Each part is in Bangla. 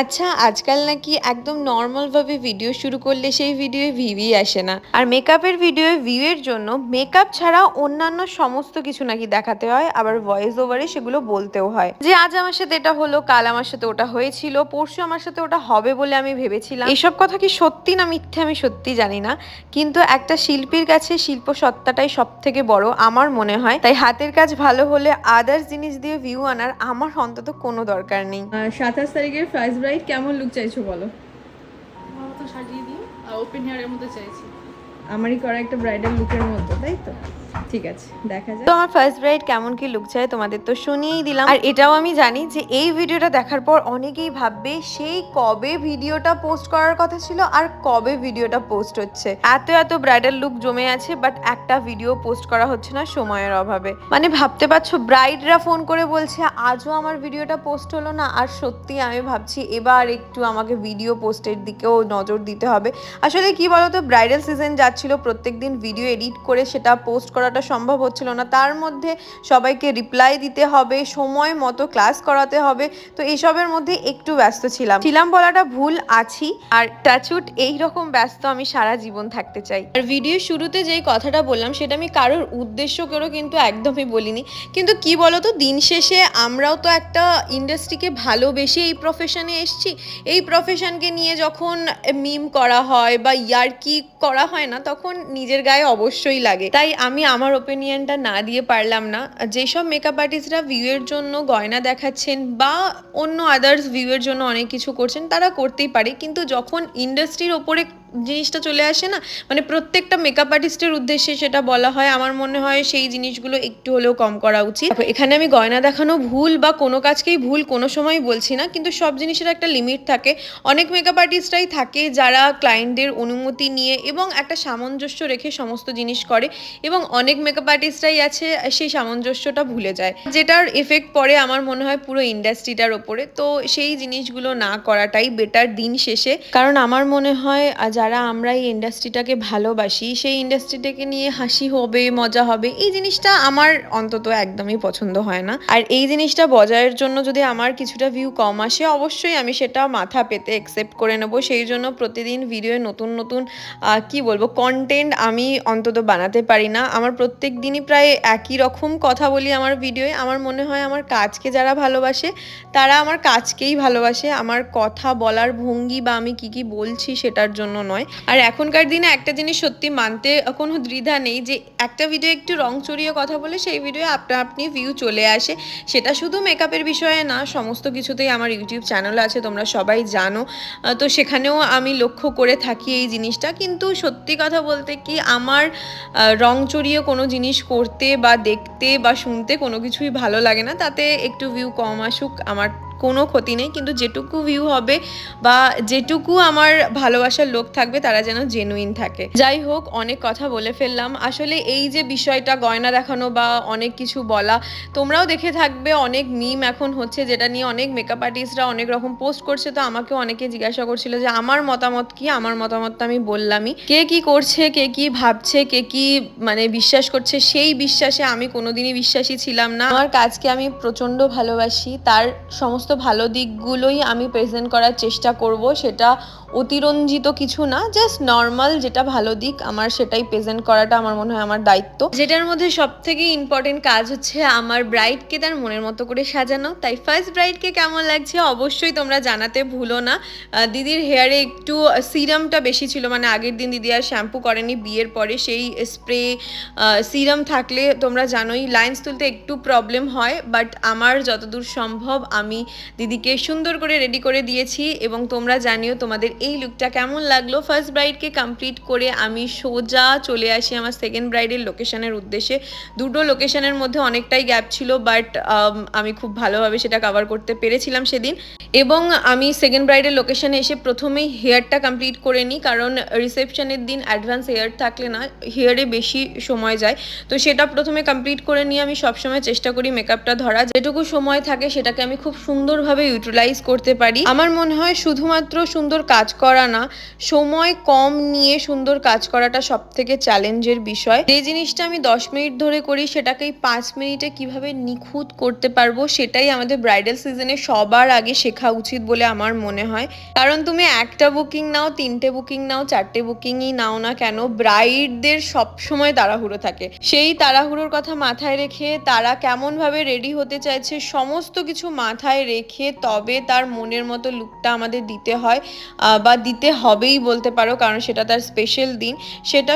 আচ্ছা আজকাল নাকি একদম নর্মালভাবে ভিডিও শুরু করলে সেই ভিডিওয়ে ভিউই আসে না। আর মেকআপের ভিডিওয়ে ভিউয়ের জন্য মেকআপ ছাড়া অন্যান্য সমস্ত কিছু নাকি দেখাতে হয়, আবার ভয়েস ওভারে সেগুলো বলতেও হয়। যে আজ আমার সাথে এটা হলো, কাল আমার সাথে ওটা হয়েছিল, পরশু আমার সাথে ওটা হবে বলে আমি ভেবেছিলাম। এইসব কথা কি সত্যি না মিথ্যে আমি সত্যি জানি না, কিন্তু একটা শিল্পীর কাছে শিল্প সত্তাটাই সব থেকে বড় আমার মনে হয়। তাই হাতের কাজ ভালো হলে আদার্স জিনিস দিয়ে ভিউ আনার আমার অন্তত কোনো দরকার নেই। সাতাশ তারিখের ফার্স্ট ব্রাইট কেমন লুক চাইছো বলো? আমার মতো সাজিয়ে দিই আর ওপেন হেয়ারের মধ্যে চাইছি। আমারই করা একটা ব্রাইডাল লুকের মতো তাই তো? ঠিক আছে, দেখা তো যাক আমার ফার্স্ট ব্রাইড কেমন কি লুক চাই তোমাদের তো শুনিয়েই দিলাম। আর এটাও আমি জানি যে এই ভিডিওটা দেখার পর অনেকেই ভাববে, সেই কবে ভিডিওটা পোস্ট করার কথা ছিল আর কবে ভিডিওটা পোস্ট হচ্ছে? এত এত ব্রাইডাল লুক জমে আছে বাট একটা ভিডিও পোস্ট করা হচ্ছে না সময়ের অভাবে। মানে ভাবতে পারছ ব্রাইডরা ফোন করে বলছে, আজও আমার ভিডিওটা পোস্ট হলো না। আর সত্যি আমি ভাবছি, এবার একটু আমাকে ভিডিও পোস্টের দিকেও নজর দিতে হবে। আসলে কি বলতো ব্রাইডাল সিজন যাচ্ছিল, প্রত্যেকদিন ভিডিও এডিট করে সেটা পোস্ট করাটা সম্ভব হচ্ছিল না। তার মধ্যে সবাইকে রিপ্লাই দিতে হবে, সময় মতো ক্লাস করাতে হবে। তো এইসবের মধ্যে একটু ব্যস্ত ছিলাম। ছিলাম বলাটা ভুল, আছি। আর টাচুট এই রকম ব্যস্ত আমি সারা জীবন থাকতে চাই। আর ভিডিও শুরুতে যেই কথাটা বললাম, সেটা আমি কারোর উদ্দেশ্য করেও কিন্তু একদমই বলিনি। কিন্তু কি বলতো, দিন শেষে আমরাও তো একটা ইন্ডাস্ট্রিকে ভালোবেসে এই প্রফেশনে এসছি। এই প্রফেশনকে নিয়ে যখন মিম করা হয় বা ইয়ারকি করা হয় না, তখন নিজের গায়ে অবশ্যই লাগে। তাই আমি আমার ওপিনিয়নটা না দিয়ে পারলাম না। যেসব মেকআপ আর্টিস্টরা ভিউয়ের জন্য গয়না দেখাচ্ছেন বা অন্য আদার্স ভিউয়ের জন্য অনেক কিছু করছেন, তারা করতেই পারে। কিন্তু যখন ইন্ডাস্ট্রির ওপরে জিনিসটা চলে আসে না? মানে প্রত্যেকটা মেকআপ আর্টিস্টের উদ্দেশ্যে সেটা বলা হয়। আমার মনে হয় সেই জিনিসগুলো একটু হলেও কম করা উচিত। এখানে আমি গয়না দেখানো ভুল বা কোনো কাজকেই ভুল কোনো সময় বলছি না কিন্তু সব জিনিসের একটা লিমিট থাকে। অনেক মেকআপ আর্টিস্টরাই থাকে যারা ক্লায়েন্টদের অনুমতি নিয়ে এবং একটা সামঞ্জস্য রেখে সমস্ত জিনিস করে এবং অনেক মেকআপ আর্টিস্টরাই আছে সেই সামঞ্জস্যটা ভুলে যায়। যেটার এফেক্ট পড়ে আমার মনে হয় পুরো ইন্ডাস্ট্রিটার ওপরে। তো সেই জিনিসগুলো না করাটাই বেটার দিন শেষে। কারণ আমার মনে হয় আহ, যারা আমরা এই ইন্ডাস্ট্রিটাকে ভালোবাসি, সেই ইন্ডাস্ট্রিটাকে নিয়ে হাসি হবে, মজা হবে, এই জিনিসটা আমার অন্তত একদমই পছন্দ হয় না। আর এই জিনিসটা বজায়ের জন্য যদি আমার কিছুটা ভিউ কম আসে, অবশ্যই আমি সেটা মাথা পেতে অ্যাকসেপ্ট করে নেব। সেই জন্য প্রতিদিন ভিডিওয়ে নতুন নতুন কি বলব কন্টেন্ট আমি অন্তত বানাতে পারি না। আমার প্রত্যেক দিনই প্রায় একই রকম কথা বলি আমার ভিডিওয়ে আমার মনে হয় আমার কাজকে যারা ভালোবাসে, তারা আমার কাজকেই ভালোবাসে। আমার কথা বলার ভঙ্গি বা আমি কি কি বলছি সেটার জন্য নয়। আর এখনকার দিনে একটা জিনিস সত্যি মানতে কোনো দ্বিধা নেই যে, একটা ভিডিও একটু রং চড়িয়ে কথা বলে সেই ভিডিও আপনা আপনি ভিউ চলে আসে। সেটা শুধু মেকআপের বিষয়ে না, সমস্ত কিছুতেই আমার ইউটিউব চ্যানেল আছে, তোমরা সবাই জানো। তো সেখানেও আমি লক্ষ্য করে থাকি এই জিনিসটা। কিন্তু সত্যি কথা বলতে কি, আমার রং চড়িয়ে কোনো জিনিস করতে বা দেখতে বা শুনতে কোনো কিছুই ভালো লাগে না। তাতে একটু ভিউ কম আসুক, আমার কোনো ক্ষতি নেই, কিন্তু যেটুকু ভিউ হবে বা যেটুকু আমার ভালোবাসার লোক থাকবে তারা যেন জেনুইন থাকে। যাই হোক, অনেক কথা বলে ফেললাম। আসলে এই যে বিষয়টা গয়না দেখানো বা অনেক কিছু বলা, তোমরাও দেখে থাকবে। অনেক মিম এখন হচ্ছে যেটা নিয়ে অনেক মেকআপ আর্টিস্টরা অনেক রকম পোস্ট করছে। তো আমাকে অনেকে জিজ্ঞাসা করছিল যে, আমার মতামত কি? আমার মতামতটা আমি বললামই। কে কি করছে? কে কি ভাবছে? কে কি মানে বিশ্বাস করছে? সেই বিশ্বাসে আমি কোনোদিনই বিশ্বাসী ছিলাম না। আমার কাজকে আমি প্রচণ্ড ভালোবাসি। তার সমস্ত ভালো দিকগুলোই আমি প্রেজেন্ট করার চেষ্টা করব, সেটা অতিরঞ্জিত কিছু না জাস্ট নর্মাল যেটা ভালো দিক আমার সেটাই প্রেজেন্ট করাটা আমার মনে হয় আমার দায়িত্ব। যেটার মধ্যে সব থেকে ইম্পর্টেন্ট কাজ হচ্ছে আমার ব্রাইডকে তার মনের মতো করে সাজানো। তাই ফার্স্ট ব্রাইডকে কেমন লাগছে অবশ্যই তোমরা জানাতে ভুলো না। দিদির হেয়ারে একটু সিরামটা বেশি ছিল মানে আগের দিন দিদি আর শ্যাম্পু করেনি, বিয়ের পরে সেই স্প্রে সিরাম থাকলে তোমরা জানোই লাইন্স তুলতে একটু প্রবলেম হয় বাট আমার যতদূর সম্ভব আমি দিদিকে সুন্দর করে রেডি করে দিয়েছি এবং তোমরা জানিও তোমাদের এই লুকটা কেমন লাগল। ফার্স্ট ব্রাইডকে কমপ্লিট করে আমি সোজা চলে আসি আমার সেকেন্ড ব্রাইডের লোকেশনের উদ্দেশ্যে। দুটো লোকেশনের মধ্যে অনেকটাই গ্যাপ ছিল বাট আমি খুব ভালোভাবে সেটা কভার করতে পেরেছিলাম সেদিন। এবং আমি সেকেন্ড ব্রাইডের লোকেশনে এসে প্রথমেই হেয়ারটা কমপ্লিট করে নিই, কারণ রিসেপশনের দিন অ্যাডভান্স হেয়ার থাকলে না হেয়ারে বেশি সময় যায়। তো সেটা প্রথমে কমপ্লিট করে নিয়ে আমি সবসময় চেষ্টা করি মেকআপটা ধরা যেটুকু সময় থাকে সেটাকে আমি খুব সুন্দরভাবে ইউটিলাইজ করতে পারি। আমার মনে হয় শুধুমাত্র সুন্দর কাজ করা না, সময় কম নিয়ে সুন্দর কাজ করাটা সব থেকে চ্যালেঞ্জের বিষয়। যে জিনিসটা আমি দশ মিনিট ধরে করি সেটাকে এই পাঁচ মিনিটে কীভাবে নিখুঁত করতে পারব, সেটাই আমাদের ব্রাইডাল সিজনে সবার আগে শেখা দেখা উচিত বলে আমার মনে হয়। কারণ তুমি একটা বুকিং নাও, তিনটে বুকিং নাও, চারটে বুকিংই নাও না কেন ব্রাইডদের সবসময় তাড়াহুড়ো থাকে। সেই তাড়াহুড়োর কথা মাথায় রেখে তারা কেমনভাবে রেডি হতে চাইছে, সমস্ত কিছু মাথায় রেখে তবে তার মনের মতো লুকটা আমাদের দিতে হয় বা দিতে হবেই বলতে পারো, কারণ সেটা তার স্পেশাল দিন। সেটা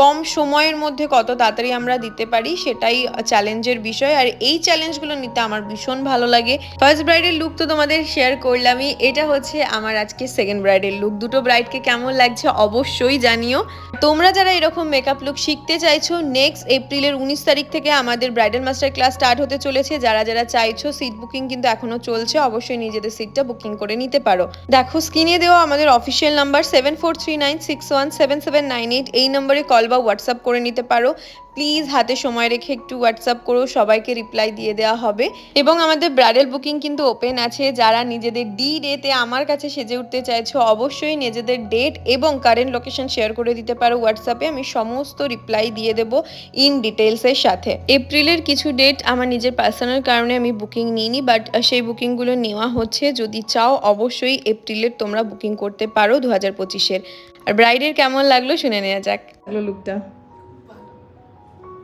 কম সময়ের মধ্যে কত তাড়াতাড়ি আমরা দিতে পারি সেটাই চ্যালেঞ্জের বিষয়। আর এই চ্যালেঞ্জগুলো নিতে আমার ভীষণ ভালো লাগে। ফার্স্ট ব্রাইডের লুক তো তোমাদের শেয়ার করলামই। এটা হচ্ছে আমার আজকে সেকেন্ড ব্রাইডের লুক দুটো ব্রাইডকে কেমন লাগছে অবশ্যই জানিও। তোমরা যারা এরকম মেকআপ লুক শিখতে চাইছো নেক্সট এপ্রিলের উনিশ তারিখ থেকে আমাদের ব্রাইডাল মাস্টার ক্লাস স্টার্ট হতে চলেছে। যারা যারা চাইছো সিট বুকিং কিন্তু এখনও চলছে, অবশ্যই নিজেদের সিটটা বুকিং করে নিতে পারো। দেখো স্ক্রিনে দেওয়া আমাদের official number seven four three nine six one seven seven nine eight এই নম্বরে কল বা হোয়াটসঅ্যাপ করে নিতে পারো। প্লিজ হাতে সময় রেখে একটু হোয়াটসঅ্যাপ করো, সবাইকে রিপ্লাই দিয়ে দেওয়া হবে। এবং আমাদের ব্রাইডাল বুকিং কিন্তু ওপেন আছে, যারা নিজেদের ডি ডেতে আমার কাছে সেজে উঠতে চাইছো, অবশ্যই নিজেদের ডেট এবং কারেন্ট লোকেশন শেয়ার করে দিতে পারো হোয়াটসঅ্যাপে আমি সমস্ত রিপ্লাই দিয়ে দেবো ইন ডিটেলসের সাথে। এপ্রিলের কিছু ডেট আমার নিজের পার্সোনাল কারণে আমি বুকিং নিইনি বাট সেই বুকিংগুলো নেওয়া হচ্ছে। যদি চাও, অবশ্যই এপ্রিলের তোমরা বুকিং করতে পারো দু হাজার পঁচিশের। আর ব্রাইডের কেমন লাগল শুনে নেওয়া যাক। লুকটা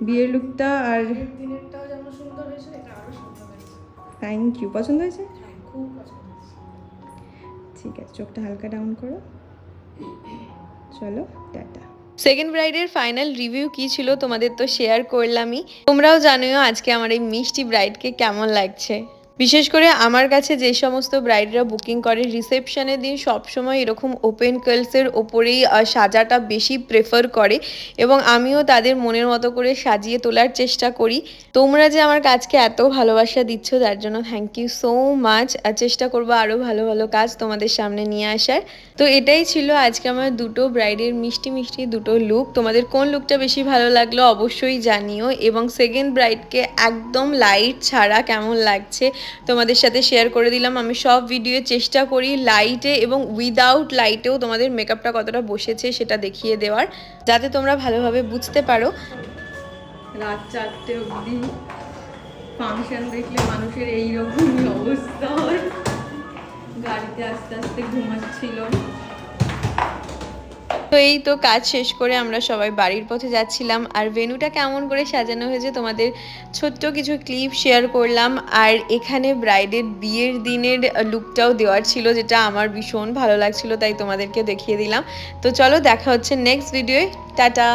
বিয়ের লুকটা আর দিনেরটাও যেমন সুন্দর হয়েছে এটা আরও সুন্দর হয়েছে। থ্যাংক ইউ পছন্দ হয়েছে? হ্যাঁ খুব পছন্দ হয়েছে। ঠিক আছে চোখটা হালকা ডাউন করো। চলো টাটা। সেকেন্ড ব্রাইডের ফাইনাল রিভিউ কি ছিল তোমাদের তো শেয়ার করলামই। তোমরাও জানিও আজকে আমার এই মিষ্টি ব্রাইডকে কেমন লাগছে। বিশেষ করে আমার কাছে যে সমস্ত ব্রাইডরা বুকিং করে রিসেপশনের দিন সবসময় এরকম ওপেন কার্লসের ওপরেই সাজাটা বেশি প্রেফার করে এবং আমিও তাদের মনের মতো করে সাজিয়ে তোলার চেষ্টা করি। তোমরা যে আমার কাজকে এত ভালোবাসা দিচ্ছ, তার জন্য থ্যাংক ইউ সো মাচ আর চেষ্টা করব আরও ভালো ভালো কাজ তোমাদের সামনে নিয়ে আসার। তো এটাই ছিল আজকে আমার দুটো ব্রাইডের মিষ্টি মিষ্টি দুটো লুক তোমাদের কোন লুকটা বেশি ভালো লাগল অবশ্যই জানিও। এবং সেকেন্ড ব্রাইডকে একদম লাইট ছাড়া কেমন লাগছে তোমাদের সাথে শেয়ার করে দিলাম। আমি সব ভিডিও চেষ্টা করি লাইটে এবং উইদাউট লাইটেও তোমাদের মেকআপটা কতটা বসেছে সেটা দেখিয়ে দেওয়ার, যাতে তোমরা ভালোভাবে বুঝতে পারো। রাত চারটে অবধি ফাংশন দেখলে মানুষের এইরকমই অবস্থা। হয় গাড়িতে আস্তে আস্তে ঘুমাচ্ছিল। তো এই তো কাজ শেষ করে আমরা সবাই বাড়ির পথে যাচ্ছিলাম। আর ভেনুটা কেমন করে সাজানো হয়েছে তোমাদের ছোট্ট কিছু ক্লিপ শেয়ার করলাম। আর এখানে ব্রাইডের বিয়ের দিনের লুকটাও দেওয়ার ছিল, যেটা আমার ভীষণ ভালো লাগছিল, তাই তোমাদেরকে দেখিয়ে দিলাম। তো চলো দেখা হচ্ছে নেক্সট ভিডিওয় টাটা!